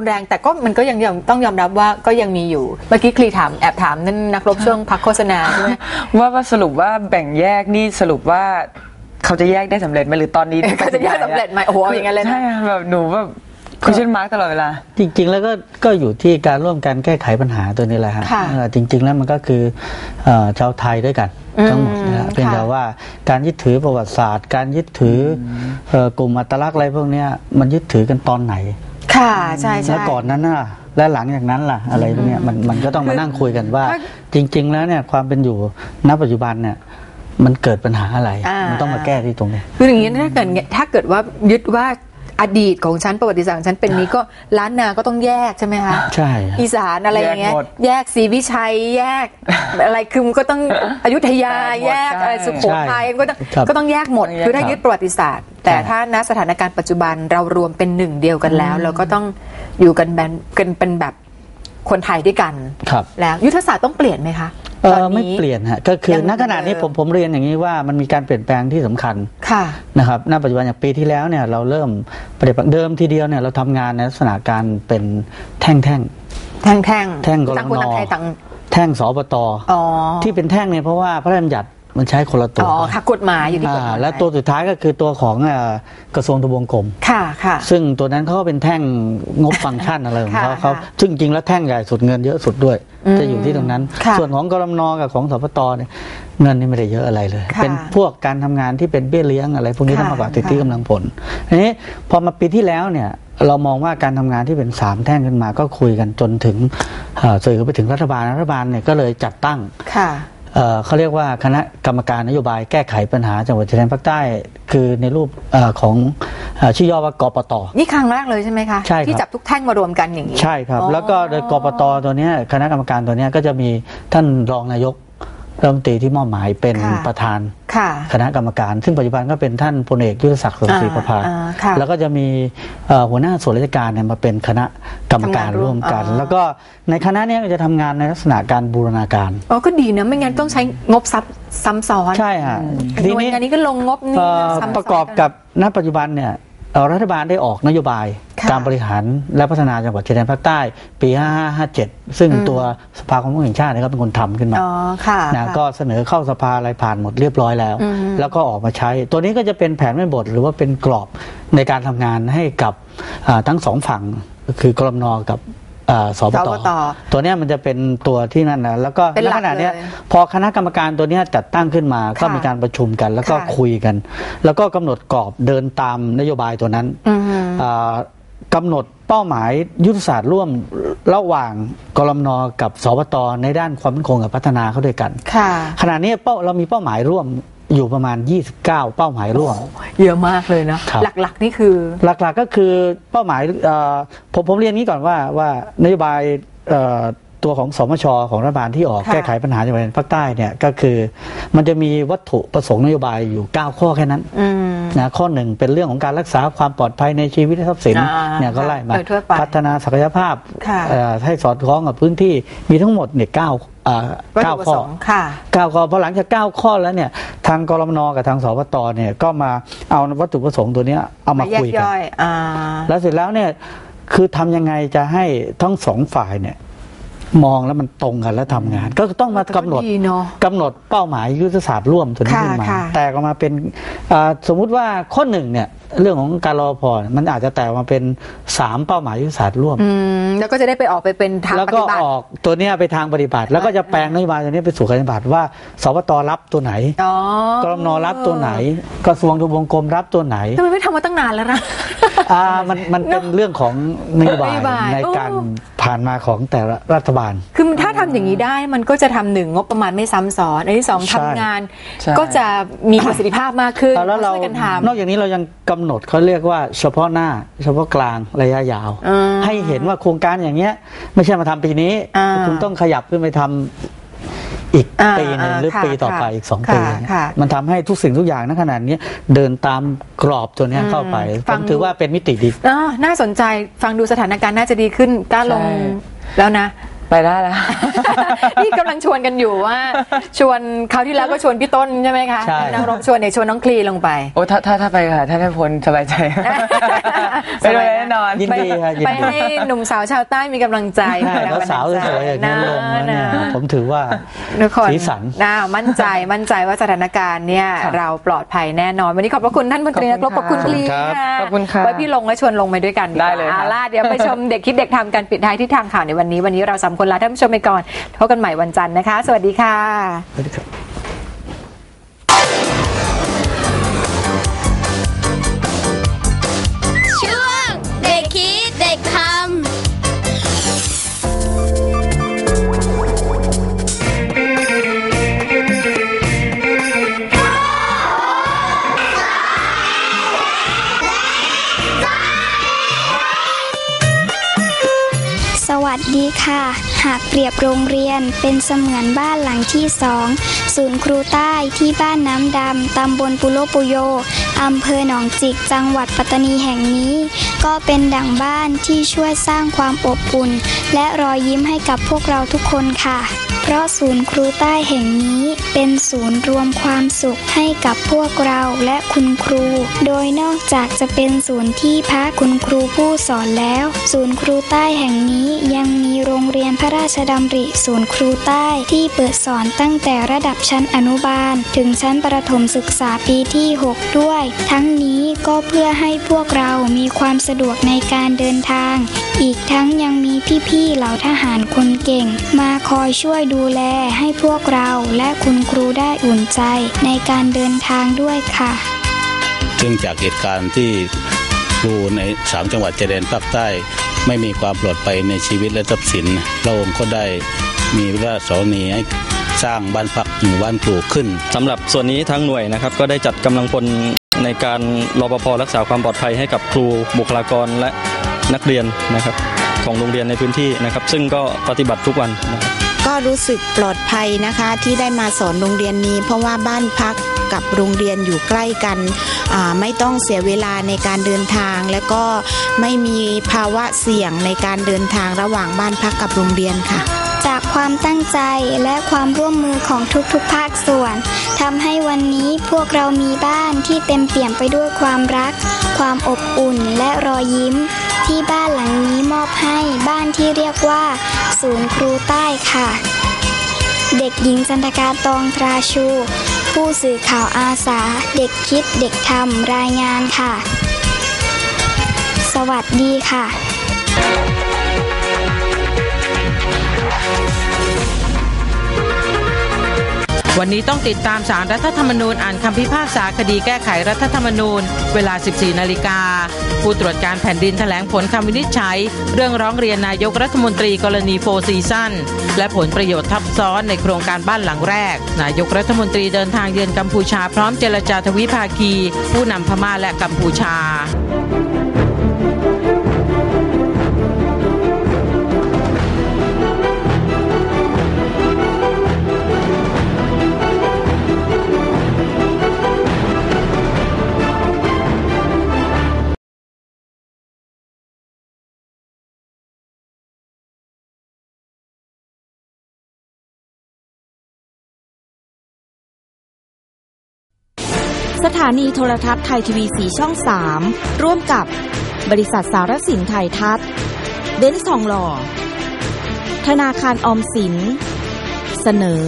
รุนแรงแต่ก็มันก็ยังยังต้องยอมรับว่าก็ยังมีอยู่ เมื่อกี้คลีถามแอบถามนั่นนักรบช่วงพักโฆษณาใช่ไหมว่าว่าสรุปว่าแบ่งแยกนี่สรุปว่าเขาจะแยกได้สำเร็จไหมหรือตอนนี้เขาจะแยกสำเร็จไหมโอ้โหอย่างนั้นเลยนะใช่ค่ะแบบหนูแบบคุชชั่นมาร์กตลอดเวลา จริง ๆ แล้วก็ก็อยู่ที่การร่วมกันแก้ไขปัญหาตัวนี้แหละฮะค่ะเอ่อจริง ๆ แล้วมันก็คือเอ่อชาวไทยด้วยกันอืมทั้งหมดนะฮะเพียงแต่ค่ะว่าการยึดถือประวัติศาสตร์ การยึดถือเอ่อกลุ่มอัตลักษณ์อะไรพวกเนี้ยมันยึดถือกันตอนไหน ค่ะใช่ใช่ แล้วก่อนนั้นน่ะและหลังจากนั้นล่ะอะไรพวกเนี้ยมันมันก็ต้องมานั่งคุยกันว่าถ้าจริง ๆ แล้วเนี่ยความเป็นอยู่ณปัจจุบันเนี่ยมันเกิดปัญหาอะไร อ่ามั มันต้องมาแก้ที่ตรงนี้ คืออย่างนี้ถ้าเกิดถ้าเกิดว่ายึดว่า อดีตของฉันประวัติศาสตร์ของฉันเป็นนี้ก็ล้านนาก็ต้องแยกใช่ไหมคะใช่ อีสานอะไรอย่างเงี้ยแยกหมดแยกศรีวิชัยแยก อะไรคือมันก็ต้องอยุธยาแยกหมดแยกอะไรใช่สุโขทัยก็ต้องครับก็ต้องแยกหมดต้องแยกคือถ้าครับยึดประวัติศาสตร์ แต่ใช่ถ้าณสถานการณ์ปัจจุบันเรารวมเป็นหนึ่งเดียวกันแล้ว เราก็ต้องอยู่กันแบบกันเป็นแบบ คนไทยด้วยกัน ครับ แล้วยุทธศาสตร์ต้องเปลี่ยนไหมคะเอตอนอไม่นี้เปลี่ยนฮะก็คือยังณขณะนี้เหมือนเดิม ผมผมเรียนอย่างนี้ว่ามันมีการเปลี่ยนแปลงที่สำคัญค่ะ นะครับณปัจจุบันอย่างปีที่แล้วเนี่ยเราเริ่มปฏิบัติเดิมทีเดียวเนี่ยเราทำงานในลักษณะการเป็นแท่ง แท่งแท่งแท่งแท่งกรต่างคนนต่างไทยต่างแท่งสปต อ๋อ ที่เป็นแท่งเนี่ยเพราะว่าพระราชบัญญัติ มันใช้คนละตัวอ๋อค่ะกฎหมายอยู่ที่กฎหอ่ามายและตัวสุดท้ายก็คือตัวของเอ่อกระทรวงทบวงกรมค่ะค่ะซึ่งตัวนั้นเขาก็เป็นแท่งงบฟังก์ชันอะไรของเขาค่ะเขาค่ะซึ่งจริงแล้วแท่งใหญ่สุดเงินเยอะสุดด้วยอืมจะอยู่ที่ตรงนั้นค่ะส่วนของกรมนกับของสปตเนี่ยเงินนี่ไม่ได้เยอะอะไรเลยค่ะเป็นพวกการทำงานที่เป็นเบี้ยเลี้ยงอะไร พวกนี้ค่ะต้องมากกว่าสิทธิค่ะกำลังผลทีนี้พอมาปีที่แล้วเนี่ยเรามองว่าการทำงานที่เป็นสามแท่งขึ้นมาก็คุยกันจนถึงเอ่อสื่อไปถึงรัฐบาลรัฐบาลเนี่ยก็เลยจัดตั้งค่ะ เอ่อเขาเรียกว่าคณะกรรมการนโยบายแก้ไขปัญหาจังหวัดชายแดนภาคใต้ คือในรูปเออของเอ่อชื่อย่อว่ากปตนี่ครั้งแรกเลยใช่ไหมคะใช่ครับที่จับทุกแท่งมารวมกันอย่างนี้ใช่ครับอ๋อแล้วก็โดยกปตตัวเนี้ยคณะกรรมการตัวเนี้ยก็จะมีท่านรองนายกรัฐมนตรีที่มอบหมายเป็นค่ะประธาน ค่ะคณะกรรมการ ซึ่งปัจจุบันก็เป็นท่านพลเอกยุทธศักดิ์สมศรีประภาอ่าค่ะแล้วก็จะมีเอ่อหัวหน้าส่วนราชการเนี่ยมาเป็นคณะกรรมการทำงานร่ร่ววมมกันอ๋อแล้วก็ในคณะเนี้ยก็จะทำงานในลักษณะการบูรณาการอ๋อก็ดีนะไม่งั้นต้องใช้งบซับซ้ำซ้อนใช่ฮะหน่วยงานนี้ก็ลงงบนี่เอ่อซ้ำซ้นประกอบกับณปัจจุบันเนี่ยเอ่อ รัฐบาลได้ออกนโยบายค่ะการบริหารและพัฒนาจังหวัดชายแดนภาคใต้ปี 5557 ซึ่งอืมตัวสภาความมั่นคงแห่งชาติเนยก็เป็นคนทำขึ้นมาอ๋อค่ะนะค่ะก็เสนอเข้าสภาอะไรผ่านหมดเรียบร้อยแล้วอืมแล้วก็ออกมาใช้ ตัวนี้ก็จะเป็นแผนแม่บทหรือว่าเป็นกรอบในการทำงานให้กับอ่าทั้งสองฝั่งก็คือกรมนกับอ่า สปสตปตตัวเนี้ยมันจะเป็นตัวที่นั่นนะแล้วก็เป็นหลักณขณะเนี้ยเลยพอคณะกรรมการตัวเนี้ยจัดตั้งขึ้นมาก็ค่ะมีการประชุมกัน แล้วก็ค่ะคุยกัน แล้วก็กำหนดกรอบเดินตามนโยบายตัวนั้นอืมอ่ากำหนดเป้าหมายยุทธศาสตร์ร่วมระหว่างกรมนกับสปตในด้านความมั่นคงกับพัฒนาเข้าด้วยกันค่ะขณะนี้เป้าเรามีเป้าหมายร่วม อยู่ประมาณ 29 เป้าหมายร่วม เยอะมากเลยเนาะครับ หลักๆนี่คือ หลักๆก็คือเป้าหมายเอ่อผมผมเรียนนี้ก่อนว่าว่านโยบายเอ่อตัวของสมชของรัฐบาลที่ออกค่ะ แก้ไขปัญหาจังหวัดชายแดนภาคใต้เนี่ยก็คือ มันจะมีวัตถุประสงค์นโยบายอยู่ 9 ข้อแค่นั้น อืม นะข้อหนึ่งเป็นเรื่องของการรักษาความปลอดภัยในชีวิตและทรัพย์สินอ่าเนี่ยก็ไล่มาโดยทั่วไปพัฒนาศักยภาพค่ะเอ่อให้สอดคล้องกับพื้นที่มีทั้งหมดเนี่ยเก้าอ่าวัตเก้าถุประข้สองค์ค่ะเก้าข้อพอหลังจากเก้าข้อแล้วเนี่ยทางกรมนกับทางสปตเนี่ยก็มาเอาวัตถุประสงค์ตัวเนี้ยเอามามาแยกคุยกันย่อยอ่าแล้วเสร็จแล้วเนี่ยคือทำยังไงจะให้ทั้งสองฝ่ายเนี่ย มองแล้วมันตรงกันแล้วทำงาน ก็ต้องมากำหนดดีเนาะกำหนดเป้าหมายยุทธศาสตร์ร่วมตัวนี้ค่ะขึ้นมาค่ะแตกออกมาเป็นอ่าสมมุติว่าข้อหนึ่งเนี่ยเรื่องของการรอพอเนี่ยมันอาจจะแตกออกมาเป็นสามเป้าหมายยุทธศาสตร์ร่วมอืมแล้วก็จะได้ไปออกไปเป็นทางแล้วปก็ฏิบัติออกตัวเนี้ยไปทางปฏิบัติ แล้วก็จะแปลงนโยบายตัวนี้ไปสู่การปฏิบัติว่าสปตรับตัวไหนอ๋อกรมนรับตัวไหน กระทรวงทบวงกรมรับตัวไหนทำไมไม่ทำมาตั้งนานแล้วนะ อ่ามันมันเป็นเรื่องของนโยบานโยบายในการโอ้ ผ่านมาของแต่ละรัฐบาล คือถ้าทำอย่างนี้ได้มันก็จะทำหนึ่งงบประมาณไม่ซ้ำซ้อนอันที่สองใช่ ทำงานใช่ ก็จะมีประสิทธิภาพมากขึ้นแล้วเราช่วยกันทนอกจากนี้เรายังกำหนดเขาเรียกว่าเฉพาะหน้า เฉพาะกลางระยะยาวอืมให้เห็นว่าโครงการอย่างเงี้ย ไม่ใช่มาทำปีนี้ อ่า คุณต้องขยับขึ้นไปทำ อีกอ่าปีหนึ่งอ่าหรือค่ะปีต่อไปค่ะอีกสองค่ะปีค่ะมันทำให้ทุกสิ่งทุกอย่างณขนาดนี้เดินตามกรอบตัวเนี้ยเข้าไปอืมผฟังมถือว่าเป็นมิติดีำอ่าน่าสนใจฟังดูสถานการณ์น่าจะดีขึ้นกล้าลงใช่แล้วนะ ไปได้แล้ว นี่กำลังชวนกันอยู่ว่า ชวนคราวที่แล้วก็ชวนพี่ต้นใช่ไหมคะใช่นักรบชวนเนี่ยชวนน้องคลีลงไป โอ้ถ้าถ้าถ้าไปค่ะ ถ้าได้พ้นสบายใจ ไปเลยแน่นอน ยินดีครับยินไปดี ให้หนุ่มสาวชาวใต้มีกำลังใจใช่แล้วสาวสวยๆอย่างนี้ลงแล้วเนี่ยนะผมถือว่า ทุกคนสีสัน น่ามั่นใจมั่นใจว่าสถานการณ์เนี่ยค่ะเราปลอดภัยแน่นอน วันนี้ขอบพระคุณท่านมนตรีนักรบขขออบบคุคุณณคลีครับค่ะขอบคุณค่ะไว้พี่ลงและชวนลงไปด้วยกันกว่าได้เลยค่ะอาล่ะเดี๋ยวไปชมเด็กคิดเด็กทำกันปิดท้ายที่ทางข่าวในวันนี้วันนี้เราสามคนลาท่านผู้ชมไปก่อนพบกันใหม่วันจันทร์นะคะ สวัสดีค่ะสวัสดีครับ เปรียบโรงเรียนเป็นเสมือนบ้านหลังที่สองศูนย์ครูใต้ที่บ้านน้ำดำตำบลปุโรปุโยอำเภอหนองจิกจังหวัดปัตตานีแห่งนี้ ก็เป็นดั่งบ้านที่ช่วยสร้างความอบอุ่น และรอยยิ้มให้กับพวกเราทุกคนค่ะ เพราะศูนย์ครูใต้แห่งนี้เป็นศูนย์รวมความสุขให้กับพวกเราและคุณครู โดยนอกจากจะเป็นศูนย์ที่พักคุณครูผู้สอนแล้ว ศูนย์ครูใต้แห่งนี้ยังมีโรงเรียนพระราชดำริศูนย์ครูใต้ที่เปิดสอนตั้งแต่ระดับชั้นอนุบาล ถึงชั้นประถมศึกษาปีที่ 6 ด้วย ทั้งนี้ก็เพื่อให้พวกเรามีความสะดวกในการเดินทาง อีกทั้งยังมีพี่ๆเหล่าทหารคนเก่ง มาคอยช่วยดูแลให้พวกเราและคุณครูได้อุ่นใจในการเดินทางด้วยค่ะ ซึ่งจากเหตุการณ์ที่ครูในสามจังหวัดชายแดนภาคใต้ ไม่มีความปลอดภัยในชีวิตและทรัพย์สินพระองค์ก็ได้มีพระราชสรณีให้สร้างบ้านพักหมู่บ้านครูขึ้นสำหรับส่วนนี้ทางหน่วยนะครับก็ได้จัดกำลังพลในการรปภรักษาความปลอดภัยให้กับครูบุคลากรและนักเรียนนะครับ ของโรงเรียนในพื้นที่นะครับ ซึ่งก็ปฏิบัติทุกวันนะครับก็รู้สึกปลอดภัยนะคะที่ได้มาสอนโรงเรียนนี้ เพราะว่าบ้านพักกับโรงเรียนอยู่ใกล้กันอ่าไม่ต้องเสียเวลาในการเดินทาง และก็ไม่มีภาวะเสี่ยงในการเดินทางระหว่างบ้านพักกับโรงเรียนค่ะ จากความตั้งใจและความร่วมมือของทุกๆภาคส่วนทำให้วันนี้พวกเรามีบ้านที่เต็มเปี่ยมไปด้วยความรัก ความอบอุ่นและรอยยิ้ม ที่บ้านหลังนี้มอบให้บ้านที่เรียกว่า ศูนย์ครูใต้ค่ะ เด็กหญิงจันทการตองตราชู ผู้สื่อข่าวอาสา เด็กคิดเด็กทำรายงานค่ะ สวัสดีค่ะ วันนี้ต้องติดตามสารรัฐธรรมนูญอ่านคำพิพากษาคดีแก้ไขรัฐธรรมนูญ เวลา 14 นาฬิกา ผู้ตรวจการแผ่นดินแถลงผลคำวินิจฉัย เรื่องร้องเรียนนายกรัฐมนตรีกรณีโฟซีซั่นและผลประโยชน์ทับซ้อนในโครงการบ้านหลังแรก นายกรัฐมนตรีเดินทางเยือนกัมพูชาพร้อมเจรจาทวิภาคี ผู้นำพม่าและกัมพูชา สถานีโทรทัศน์ไทยทีวีสีช่อง 3 ร่วมกับบริษัทสารสินไทยทัศน์เบนซ์ทองหล่อ ธนาคารออมสิน เสนอ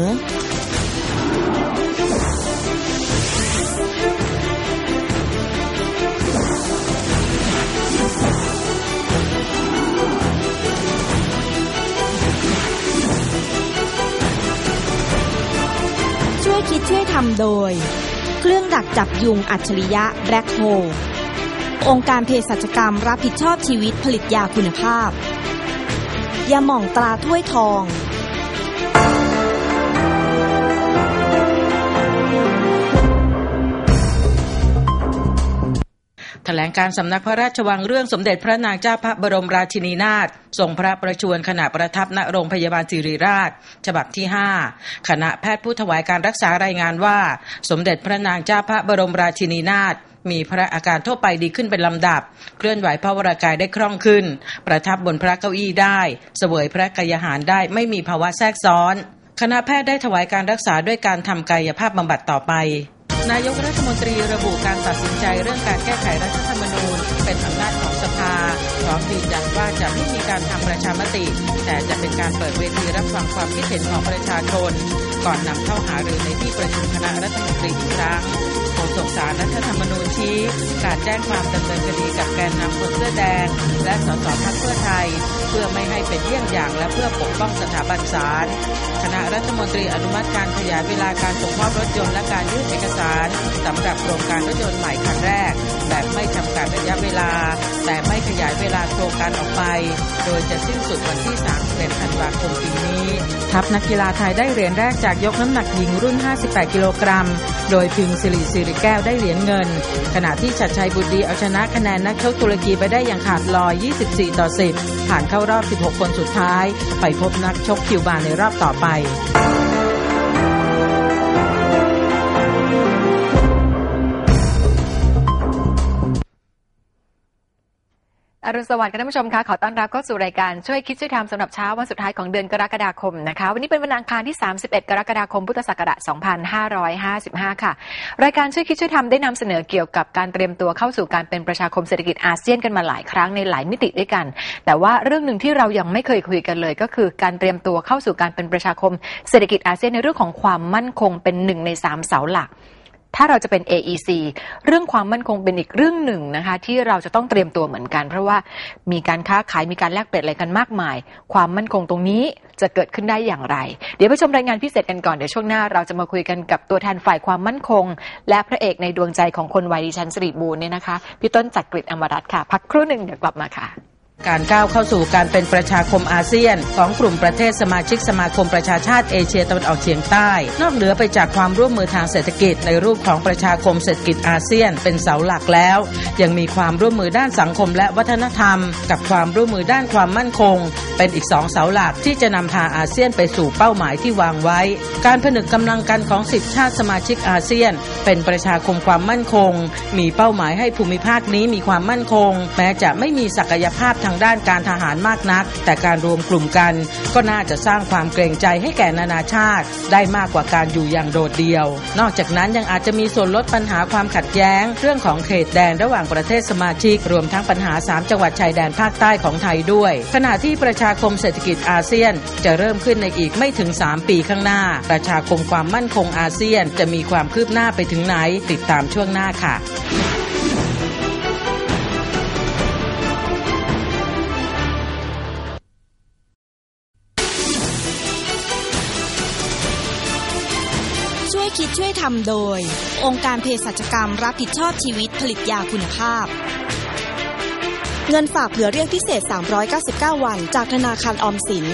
ช่วยคิดช่วยทำโดย เครื่องดักจับยุงอัจฉริยะแบล็คโฮองค์การเภสัชกรรมรับผิดชอบชีวิตผลิตยาคุณภาพ ยาหม่องตราถ้วยทอง ถลงการสำนักพระราชวังเรื่องสมเด็จพระนางเจ้าพระบรมราชินีนาถทรงพระประชวรขณะประทับณโรงพยาบาลศิริราช ฉบับที่ 5 คณะแพทย์ผู้ถวายการรักษารายงานว่า สมเด็จพระนางเจ้าพระบรมราชินีนาถมีพระอาการทั่วไปดีขึ้นเป็นลำดับ เคลื่อนไหวพระวรากายได้คล่องขึ้น ประทับบนพระเก้าอี้ได้ เสวยพระกายหารได้ไม่มีภาวะแทรกซ้อน คณะแพทย์ได้ถวายการรักษาด้วยการทำกายภาพบำบัดต่อไป นายกรัฐมนตรีระบุการตัดสินใจเรื่องการแก้ไขรัฐธรรมนูญเป็นอำนาจของสภา ร้อมยืนยันว่าจะไม่มีการทำประชามติ แต่จะเป็นการเปิดเวทีรับฟังความคิดเห็นของประชาชน ก่อนนำเข้าหารือในที่ประชุมคณะรัฐมนตรีอีกครั้งโฆษกสารรัฐธรรมนูญชี้ การแจ้งความดำเนินคดีกับแกนนำคนเสื้อแดง และสสพรรคเพื่อไทย เพื่อไม่ให้เป็นเยี่ยงอย่างและเพื่อปกป้องสถาบันศาลคณะรัฐมนตรีอนุมัติการขยายเวลาการส่งมอบรถยนต์และการยื่นเอกสารสำหรับโครงการรถยนต์ใหม่คันแรก แบบไม่จำกัดระยะเวลา แต่ไม่ขยายเวลาโครงการออกไป โดยจะสิ้นสุดวันที่ 31 ธันวาคมปีนี้ ทัพนักกีฬาไทยได้เหรียญแรกจากยกน้ำหนักหญิงรุ่น 58 กิโลกรัม โดยพิมพ์สิริสิริแก้วได้เหรียญเงิน ขณะที่ชัดชัยบุตรดีเอาชนะคะแนนนักชกตุรกีไปได้อย่างขาดลอย 24 ต่อ 10 ผ่านเข้ารอบ 16 คนสุดท้าย ไปพบนักชกคิวบาในรอบต่อไป รุณสวัสดิ์ค่ะท่านผู้ชมคะขอต้อนรับเข้าสู่รายการช่วยคิดช่วยทำสำหรับเช้าวันสุดท้ายของเดือนกรกฎาคมนะคะวันนี้เป็นวันอังคารที่ 31 กรกฎาคมพุทธศักราช 2555 ค่ะ รายการช่วยคิดช่วยทำได้นำเสนอเกี่ยวกับการเตรียมตัวเข้าสู่การเป็นประชาคมเศรษฐกิจอาเซียนกันมาหลายครั้งในหลายมิติด้วยกัน แต่ว่าเรื่องหนึ่งที่เรายังไม่เคยคุยกันเลย ก็คือการเตรียมตัวเข้าสู่การเป็นประชาคมเศรษฐกิจอาเซียนในเรื่องของความมั่นคงเป็นหนึ่งในสามเสาหลัก ถ้าเราจะเป็น AEC เรื่องความมั่นคงเป็นอีกเรื่องหนึ่งนะคะ ที่เราจะต้องเตรียมตัวเหมือนกัน เพราะว่ามีการค้าขายมีการแลกเปลี่ยนอะไรกันมากมาย ความมั่นคงตรงนี้จะเกิดขึ้นได้อย่างไร เดี๋ยวไปชมรายงานพิเศษกันก่อน เดี๋ยวช่วงหน้าเราจะมาคุยกันกับตัวแทนฝ่ายความมั่นคง และพระเอกในดวงใจของคนวัยดิฉันสิริบูรณ์เนี่ยนะคะพี่ต้นจักริดอมรัตน์ค่ะ พักครู่หนึ่งเดี๋ยวกลับมาค่ะ การก้าวเข้าสู่การเป็นประชาคมอาเซียน ของกลุ่มประเทศสมาชิกสมาคมประชาชาติเอเชียตะวันออกเฉียงใต้ นอกเหนือไปจากความร่วมมือทางเศรษฐกิจ ในรูปของประชาคมเศรษฐกิจอาเซียน เป็นเสาหลักแล้ว ยังมีความร่วมมือด้านสังคมและวัฒนธรรม กับความร่วมมือด้านความมั่นคง เป็นอีกสองเสาหลักที่จะนำพาอาเซียนไปสู่เป้าหมายที่วางไว้ การผนึกกำลังกันของสิบชาติสมาชิกอาเซียน เป็นประชาคมความมั่นคง มีเป้าหมายให้ภูมิภาคนี้มีความมั่นคง แม้จะไม่มีศักยภาพทางด้านการทหารมากนัก แต่การรวมกลุ่มกันก็น่าจะสร้างความเกรงใจให้แก่นานาชาติ ได้มากกว่าการอยู่อย่างโดดเดี่ยว นอกจากนั้นยังอาจจะมีส่วนลดปัญหาความขัดแย้ง เรื่องของเขตแดนระหว่างประเทศสมาชิก รวมทั้งปัญหา 3 จังหวัดชายแดนภาคใต้ของไทยด้วย ขณะที่ประชาคมเศรษฐกิจอาเซียน จะเริ่มขึ้นในอีกไม่ถึง 3 ปีข้างหน้า ประชาคมความมั่นคงอาเซียน จะมีความคืบหน้าไปถึงไหน ติดตามช่วงหน้าค่ะ คิดช่วยทำโดย องค์การเภสัชกรรมรับผิดชอบชีวิตผลิตยาคุณภาพ เงินฝากเผื่อเรียกพิเศษ 399 วัน จากธนาคารออมสิน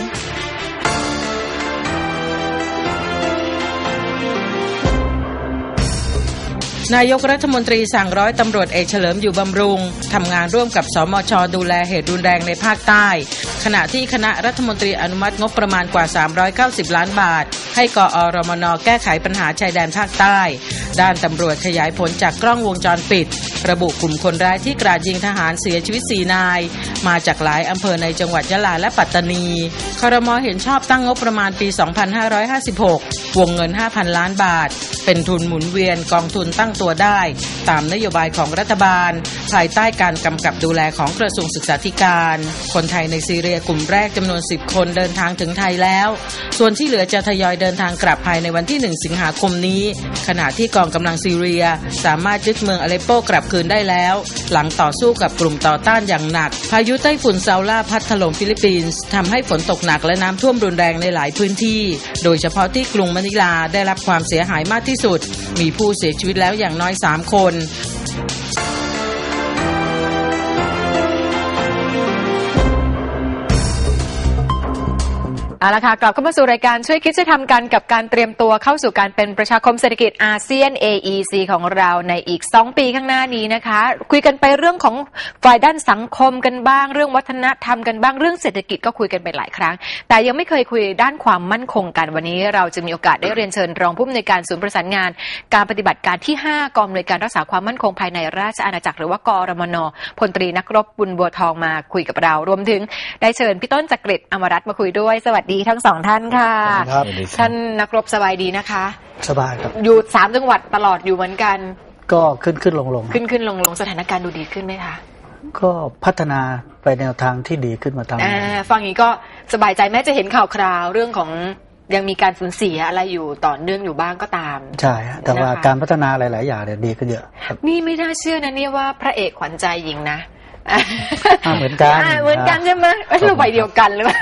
นายกรัฐมนตรีสั่งร้อยตำรวจเอกเฉลิมอยู่บำรุงทำงานร่วมกับสมชดูแลเหตุรุนแรงในภาคใต้ ขณะที่คณะรัฐมนตรีอนุมัติงบประมาณกว่า 390 ล้านบาท ให้กอรมนแก้ไขปัญหาชายแดนภาคใต้ ด้านตำรวจขยายผลจากกล้องวงจรปิด ระบุกลุ่มคนร้ายที่กราดยิงทหารเสียชีวิต4นาย มาจากหลายอำเภอในจังหวัดยะลาและปัตตานีครมอเห็นชอบตั้งงบประมาณปี 2556 วงเงิน 5,000 ล้านบาท เป็นทุนหมุนเวียนกองทุนตั้งตัวได้ ตามนโยบายของรัฐบาล ภายใต้การกำกับดูแลของกระทรวงศึกษาธิการ คนไทยในซีเรียกลุ่มแรกจำนวน 10 คนเดินทางถึงไทยแล้ว ส่วนที่เหลือจะทยอยเดินทางกลับภายในวันที่ 1 สิงหาคมนี้ ขณะที่กองกำลังซีเรียสามารถยึดเมืองอเลปโปกลับคืนได้แล้ว หลังต่อสู้กับกลุ่มต่อต้านอย่างหนัก พายุไต้ฝุ่นซาล่าพัดถล่มฟิลิปปินส์ทำให้ฝนตกหนักและน้ำท่วมรุนแรงในหลายพื้นที่ โดยเฉพาะที่กรุงมะนิลาได้รับความเสียหายมากที่สุด มีผู้เสียชีวิตแล้วอย่างางน้อย 3 คน เอาละค่ะกลับเข้ามาสู่รายการช่วยคิดช่วยทำกันกับการเตรียมตัวเข้าสู่การเป็นประชาคมเศรษฐกิจอาเซียน AEC ของเราในอีก 2 ปีข้างหน้านี้นะคะ คุยกันไปเรื่องของฝ่ายด้านสังคมกันบ้าง เรื่องวัฒนธรรมกันบ้างเรื่องเศรษฐกิจก็คุยกันไปหลายครั้ง แต่ยังไม่เคยคุยด้านความมั่นคงกันวันนี้ เราจะมีโอกาสได้เรียนเชิญรองผู้อำนวยการศูนย์ประสานงาน การปฏิบัติการที่ 5กองอำนวยการรักษาความมั่นคงภายในราชอาณาจักรหรือว่ากอรมนพลตรีนักรบบุญบัวทองมาคุยกับเรา รวมถึงได้เชิญพี่ต้นจักริดอมรัตน์มาคุยด้วยสวัสดีทั้งสองท่านค่ะ ครับท่านนักรบสบายดีนะคะ สบายครับ อยู่สามจังหวัดตลอดอยู่เหมือนกัน ก็ขึ้นขึ้นลงลงขึ้นขึ้นลงลงสถานการณ์ดูดีขึ้นไหมคะ ก็พัฒนาไปแนวทางที่ดีขึ้นมาทางอ่าฟังอย่างนี้ก็สบายใจแม้จะเห็นข่าวคราวเรื่องของยังมีการสูญเสียอะไรอยู่ต่อเนื่องอยู่บ้างก็ตาม ใช่ฮะแต่ว่านะคะการพัฒนาหลาย ๆ อย่างเนี่ยดีขึ้นเยอะครับนี่ไม่น่าเชื่อนะเนี่ยว่าพระเอกขวัญใจหญิงนะอ่า เหมือนกันาเหมือนกันใช่ไหมเอ้ยเราใบเดียวกันหรือเปล่า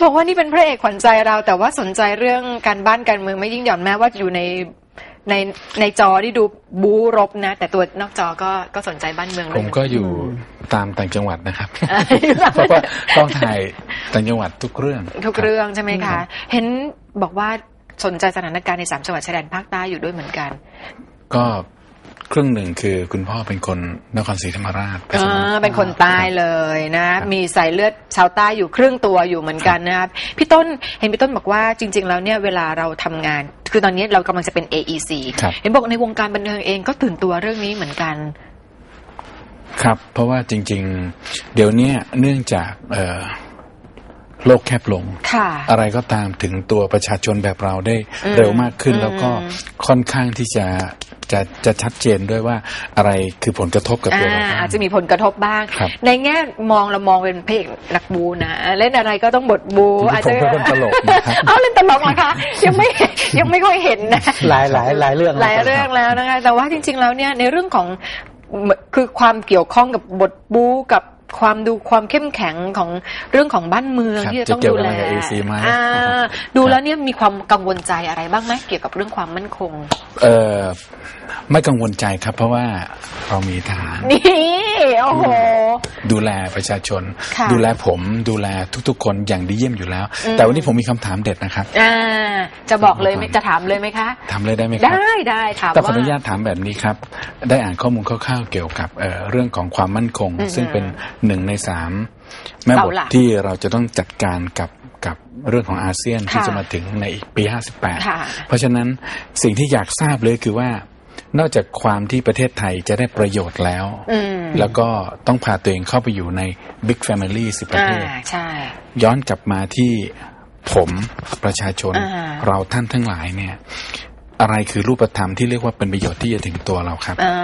บอกว่านี่เป็นพระเอกขวัญใจเรา แต่ว่าสนใจเรื่องการบ้านการเมืองไม่ยิ่งหย่อนแม้ว่าอยู่ในในในจอที่ดูบูรบนะ แต่ตัวนอกจอก็ก็สนใจบ้านเมืองผด้วยมก็อยู่ตามต่างจังหวัดนะครับอ่าเพราะว่าต้องถ่ายต่างจังหวัดทุกเรื่อง ทุกเรื่องใช่ไหมคะ เห็นบอกว่าสนใจสถานการณ์ในสามจังหวัดชายแดนภาคใต้อยู่ด้วยเหมือนกัน ก็ ครึ่งหนึ่งคือคุณพ่อเป็นคนนครศรีธรรมราชอ่าเป็นคนใต้เลยนะ มีสายเลือดชาวใต้อยู่ครึ่งตัวอยู่เหมือนกันนะครับพี่ต้นเห็นพี่ต้นบอกว่าจริง ๆ แล้วเนี่ยเวลาเราทำงาน คือตอนนี้เรากำลังจะเป็น AEC ครับเห็นบอกในวงการบันเทิงเองก็ตื่นตัวเรื่องนี้เหมือนกัน ครับ เพราะว่าจริง ๆ เดี๋ยวเนี้ยเนื่องจากเอ่อโลกแคบลงค่ะอะไรก็ตามถึงตัวประชาชนแบบเราได้อืมเร็วมากขึ้นอืมแล้วก็ค่อนข้างที่จะ จะจะชัดเจนด้วยว่าอะไรคือผลกระทบกับตัวเราอ่าบ้างอาจจะมีผลกระทบบ้างครับในแง่มองเรามองเป็นพระเอกนักบูนะเล่นอะไรก็ต้องบทบูผมอาจจะเป็นคนตลกนะครับเอาเล่นตลกเหรอคะยังไม่ยังไม่ค่อยเห็นนะหลายหลายหลายเรื่องหลายเรื่องแล้วนะคะแต่ว่าจริง ๆ แล้วเนี่ยในเรื่องของคือความเกี่ยวข้องกับบทบู๊กับ ความดูความเข้มแข็งของเรื่องของบ้านเมืองครับที่จะต้องจะเกี่ยวดูกับแลอะไรกับ AC ไหมอ่าดูแล้วเนี่ยมีความกังวลใจอะไรบ้างไหมเกี่ยวกับเรื่องความมั่นคง เออไม่กังวลใจครับ เพราะว่าเรามีทหารนี่โอ้โห ดูแลประชาชนค่ะดูแลผมดูแลทุกๆ คนอย่างดีเยี่ยมอยู่แล้วอืมแต่วันนี้ผมมีคำถามเด็ดนะครับอ่าจะบอกเลยไหมจะถามเลยไหมคะถามเลยได้ไหมครับได้ได้ถามแต่ขออนุว่าญาตถามแบบนี้ครับ ได้อ่านข้อมูลคร่าวๆเกี่ยวกับเอ่อเรื่องของความมั่นคงอืมซึ่งเป็นหนึ่งในสามแม่บทเสาหลักที่เราจะต้องจัดการกับกับเรื่องของอาเซียนที่ค่ะจะมาถึงในอีกปี 58ค่ะเพราะฉะนั้นสิ่งที่อยากทราบเลยคือว่า นอกจากความที่ประเทศไทยจะได้ประโยชน์แล้วอืมแล้วก็ต้องพาตัวเองเข้าไปอยู่ใน Big Family สิประอ่าเทศใช่ย้อนกลับมาที่ผมประชาชนอ่าเราท่านทั้งหลายเนี่ยอะไรคือรูปธรรมที่เรียกว่าเป็นประโยชน์ที่จะถึงตัวเราครับอ่า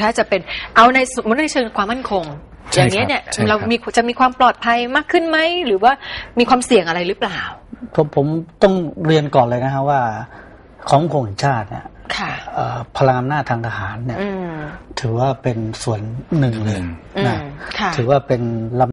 ถ้าจะเป็นเอาในสมมติในเชิงความมั่นคงใช่อย่างนี้ยเนี่ยครับใช่ครับเรามีจะมีความปลอดภัยมากขึ้นไหม หรือว่ามีความเสี่ยงอะไรหรือเปล่า ผมผมต้องเรียนก่อนเลยนะฮะว่า ของคงแห่งชาติเนี่ยค่ะเอ่อ พลังอำนาจทางทหารเนี่ยอืมถือว่าเป็นส่วนหนึ่งเลยอืนะมค่ะถือว่าเป็นลำ